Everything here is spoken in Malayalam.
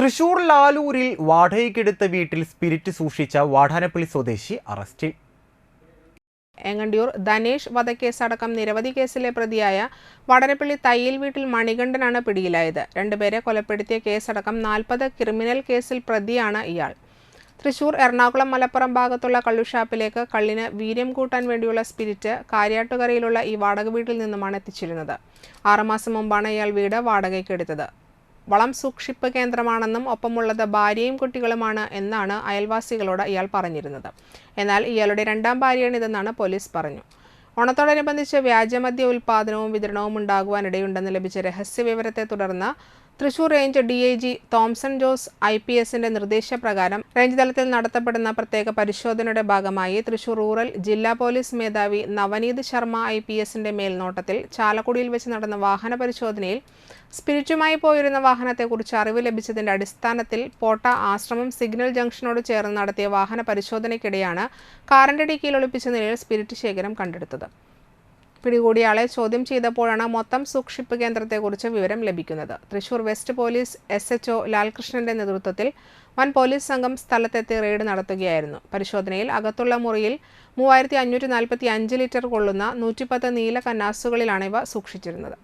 തൃശൂർ ലാലൂരിൽ വാടകയ്ക്കെടുത്ത വീട്ടിൽ സ്പിരിറ്റ് സൂക്ഷിച്ച വാടാനപ്പള്ളി സ്വദേശി അറസ്റ്റിൽ. എങ്ങണ്ടിയൂർ ധനേഷ് വധക്കേസടക്കം നിരവധി കേസിലെ പ്രതിയായ വടനപ്പള്ളി തയ്യിൽ വീട്ടിൽ മണികണ്ഠനാണ് പിടിയിലായത്. രണ്ടുപേരെ കൊലപ്പെടുത്തിയ കേസടക്കം നാൽപ്പത് ക്രിമിനൽ കേസിൽ പ്രതിയാണ് ഇയാൾ. തൃശൂർ എറണാകുളം മലപ്പുറം ഭാഗത്തുള്ള കള്ളുഷാപ്പിലേക്ക് കള്ളിന് വീര്യം കൂട്ടാൻ വേണ്ടിയുള്ള സ്പിരിറ്റ് കാര്യാട്ടുകരയിലുള്ള ഈ വാടക വീട്ടിൽ നിന്നുമാണ് എത്തിച്ചിരുന്നത്. ആറുമാസം മുമ്പാണ് ഇയാൾ വീട് വാടകയ്ക്ക് എടുത്തത് വളം സൂക്ഷിപ്പ് കേന്ദ്രമാണെന്നും ഒപ്പമുള്ളത് ഭാര്യയും കുട്ടികളുമാണ് എന്നാണ് അയൽവാസികളോട് ഇയാൾ പറഞ്ഞിരുന്നത്. എന്നാൽ ഇയാളുടെ രണ്ടാം ഭാര്യയാണിതെന്നാണ് പോലീസ് പറഞ്ഞു. ഓണത്തോടനുബന്ധിച്ച് വ്യാജമദ്യ ഉൽപാദനവും വിതരണവും ഉണ്ടാകുവാനിടയുണ്ടെന്ന് ലഭിച്ച രഹസ്യവിവരത്തെ തുടർന്ന് Thrissur range D I G Thomson Jose I P എസിന്റെ നിർദ്ദേശപ്രകാരം റേഞ്ച് തലത്തിൽ നടത്തപ്പെടുന്ന പ്രത്യേക പരിശോധനയുടെ ഭാഗമായി തൃശൂർ റൂറൽ ജില്ലാ പോലീസ് മേധാവി നവനീത് ശർമ്മ ഐ പി എസിന്റെ മേൽനോട്ടത്തിൽ ചാലക്കുടിയിൽ വെച്ച് നടന്ന വാഹന പരിശോധനയിൽ സ്പിരിറ്റുമായി പോയിരുന്ന വാഹനത്തെക്കുറിച്ച് അറിവ് ലഭിച്ചതിന്റെ അടിസ്ഥാനത്തിൽ പോട്ട ആശ്രമം സിഗ്നൽ ജംഗ്ഷനോട് ചേർന്ന് നടത്തിയ വാഹന പരിശോധനയ്ക്കിടെയാണ് കാറിന്റെ ഡിക്കിയിൽ ഒളിപ്പിച്ച നിലയിൽ സ്പിരിറ്റ് ശേഖരം കണ്ടെടുത്തത്. പിടികൂടിയാളെ ചോദ്യം ചെയ്തപ്പോഴാണ് മൊത്തം സൂക്ഷിപ്പ് കേന്ദ്രത്തെക്കുറിച്ച് വിവരം ലഭിക്കുന്നത്. Thrissur west police S H O ലാൽകൃഷ്ണന്റെ നേതൃത്വത്തിൽ വൻ പോലീസ് സംഘം സ്ഥലത്തെത്തി റെയ്ഡ് നടത്തുകയായിരുന്നു. പരിശോധനയിൽ അകത്തുള്ള മുറിയിൽ മൂവായിരത്തി അഞ്ഞൂറ്റി നാൽപ്പത്തി അഞ്ച് ലിറ്റർ കൊള്ളുന്ന നൂറ്റിപ്പത്ത് നീല കന്നാസുകളിലാണ് ഇവ സൂക്ഷിച്ചിരുന്നത്.